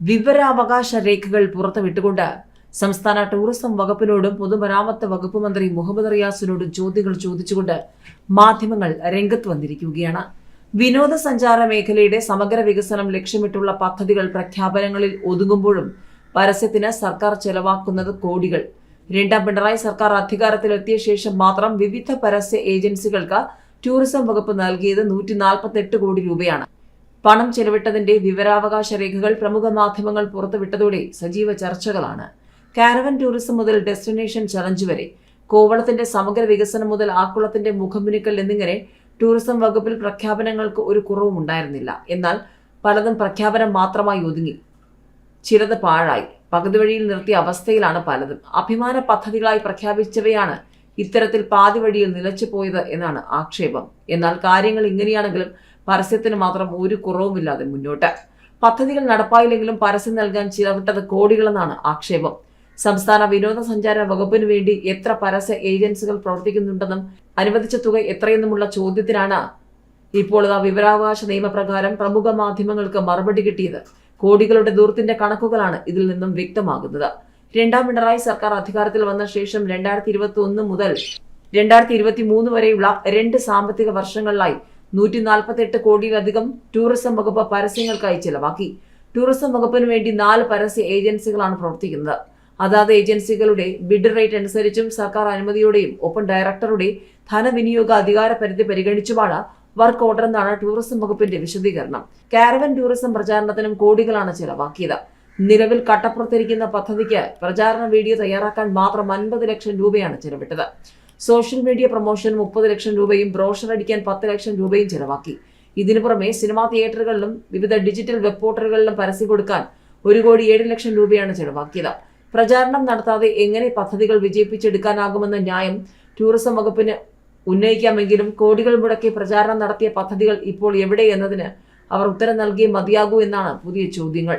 വിവരാവകാശ രേഖകൾ പുറത്തുവിട്ടുകൊണ്ട് സംസ്ഥാന ടൂറിസം വകുപ്പിനോടും പൊതുമരാമത്ത് വകുപ്പ് മന്ത്രി മുഹമ്മദ് റിയാസിനോടും ചോദ്യങ്ങൾ ചോദിച്ചുകൊണ്ട് മാധ്യമങ്ങൾ രംഗത്ത് വന്നിരിക്കുകയാണ്. വിനോദസഞ്ചാര മേഖലയുടെ സമഗ്ര വികസനം ലക്ഷ്യമിട്ടുള്ള പദ്ധതികൾ പ്രഖ്യാപനങ്ങളിൽ ഒതുങ്ങുമ്പോഴും പരസ്യത്തിന് സർക്കാർ ചെലവാക്കുന്നത് കോടികൾ. രണ്ടാം പിണറായി സർക്കാർ അധികാരത്തിലെത്തിയ ശേഷം മാത്രം വിവിധ പരസ്യ ഏജൻസികൾക്ക് ടൂറിസം വകുപ്പ് നൽകിയത് നൂറ്റി കോടി രൂപയാണ്. പണം ചെലവിട്ടതിന്റെ വിവരാവകാശ രേഖകൾ പ്രമുഖ മാധ്യമങ്ങൾ പുറത്തുവിട്ടതോടെ സജീവ ചർച്ചകളാണ്. കാരവൻ ടൂറിസം മുതൽ ഡെസ്റ്റിനേഷൻ ചലഞ്ച് വരെ. കോവളത്തിന്റെ സമഗ്ര വികസനം മുതൽ ആക്കുളത്തിന്റെ മുഖമുനുക്കൽ എന്നിങ്ങനെ ടൂറിസം വകുപ്പിൽ പ്രഖ്യാപനങ്ങൾക്ക് ഒരു കുറവും ഉണ്ടായിരുന്നില്ല. എന്നാൽ പലതും പ്രഖ്യാപനം മാത്രമായി ഒതുങ്ങി. ചിലത് പാഴായി. പകുതി വഴിയിൽ നിർത്തിയ അവസ്ഥയിലാണ് പലതും. അഭിമാന പദ്ധതികളായി പ്രഖ്യാപിച്ചവയാണ് ഇത്തരത്തിൽ പാതിവഴിയിൽ നിലച്ചു പോയത് എന്നാണ് ആക്ഷേപം. എന്നാൽ കാര്യങ്ങൾ ഇങ്ങനെയാണെങ്കിലും പരസ്യത്തിന് മാത്രം ഒരു കുറവുമില്ലാതെ മുന്നോട്ട്. പദ്ധതികൾ നടപ്പായില്ലെങ്കിലും പരസ്യം നൽകാൻ ചിലവിട്ടത് കോടികളെന്നാണ് ആക്ഷേപം. സംസ്ഥാന വിനോദസഞ്ചാര വകുപ്പിന് വേണ്ടി എത്ര പരസ്യ ഏജൻസികൾ പ്രവർത്തിക്കുന്നുണ്ടെന്നും അനുവദിച്ച തുക എത്രയെന്നുമുള്ള ചോദ്യത്തിനാണ് ഇപ്പോൾ ഇതാ വിവരാവകാശ നിയമപ്രകാരം പ്രമുഖ മാധ്യമങ്ങൾക്ക് മറുപടി കിട്ടിയത്. കോടികളുടെ ദൂരത്തിന്റെ കണക്കുകളാണ് ഇതിൽ നിന്നും വ്യക്തമാകുന്നത്. രണ്ടാം പിണറായി സർക്കാർ അധികാരത്തിൽ വന്ന ശേഷം രണ്ടായിരത്തി ഇരുപത്തി ഒന്ന് മുതൽ രണ്ടായിരത്തി ഇരുപത്തി മൂന്ന് വരെയുള്ള രണ്ട് സാമ്പത്തിക വർഷങ്ങളിലായി നൂറ്റി നാൽപ്പത്തി എട്ട് കോടിയിലധികം ടൂറിസം വകുപ്പ് പരസ്യങ്ങൾക്കായി ചെലവാക്കി. ടൂറിസം വകുപ്പിന് വേണ്ടി നാല് പരസ്യ ഏജൻസികളാണ് പ്രവർത്തിക്കുന്നത്. അതാത് ഏജൻസികളുടെ ബിഡ് റേറ്റ് അനുസരിച്ചും സർക്കാർ അനുമതിയോടെയും ഒപ്പം ഡയറക്ടറുടെ ധനവിനിയോഗ അധികാര പരിധി പരിഗണിച്ചുമാണ് വർക്ക് ഓർഡർ എന്നാണ് ടൂറിസം വകുപ്പിന്റെ വിശദീകരണം. കാരവൻ ടൂറിസം പ്രചാരണത്തിനും കോടികളാണ് ചെലവാക്കിയത്. നിലവിൽ കട്ടപ്പുറത്തിരിക്കുന്ന പദ്ധതിക്ക് പ്രചാരണ വീഡിയോ തയ്യാറാക്കാൻ മാത്രം അൻപത് ലക്ഷം രൂപയാണ് ചെലവിട്ടത്. സോഷ്യൽ മീഡിയ പ്രൊമോഷൻ മുപ്പത് ലക്ഷം രൂപയും ബ്രോഷർ അടിക്കാൻ പത്ത് ലക്ഷം രൂപയും ചെലവാക്കി. ഇതിനു പുറമെ സിനിമാ തിയേറ്ററുകളിലും വിവിധ ഡിജിറ്റൽ വെബ് പോർട്ടലുകളിലും പരസ്യം കൊടുക്കാൻ ഒരു കോടി ഏഴ് ലക്ഷം രൂപയാണ് ചെലവാക്കിയത്. പ്രചാരണം നടത്താതെ എങ്ങനെ പദ്ധതികൾ വിജയിപ്പിച്ചെടുക്കാനാകുമെന്ന ന്യായം ടൂറിസം വകുപ്പിന് ഉന്നയിക്കാമെങ്കിലും കോടികൾ മുടക്കി പ്രചാരണം നടത്തിയ പദ്ധതികൾ ഇപ്പോൾ എവിടെ എന്നതിന് അവർ ഉത്തരം നൽകിയേ മതിയാകൂ എന്നാണ് പുതിയ ചോദ്യങ്ങൾ.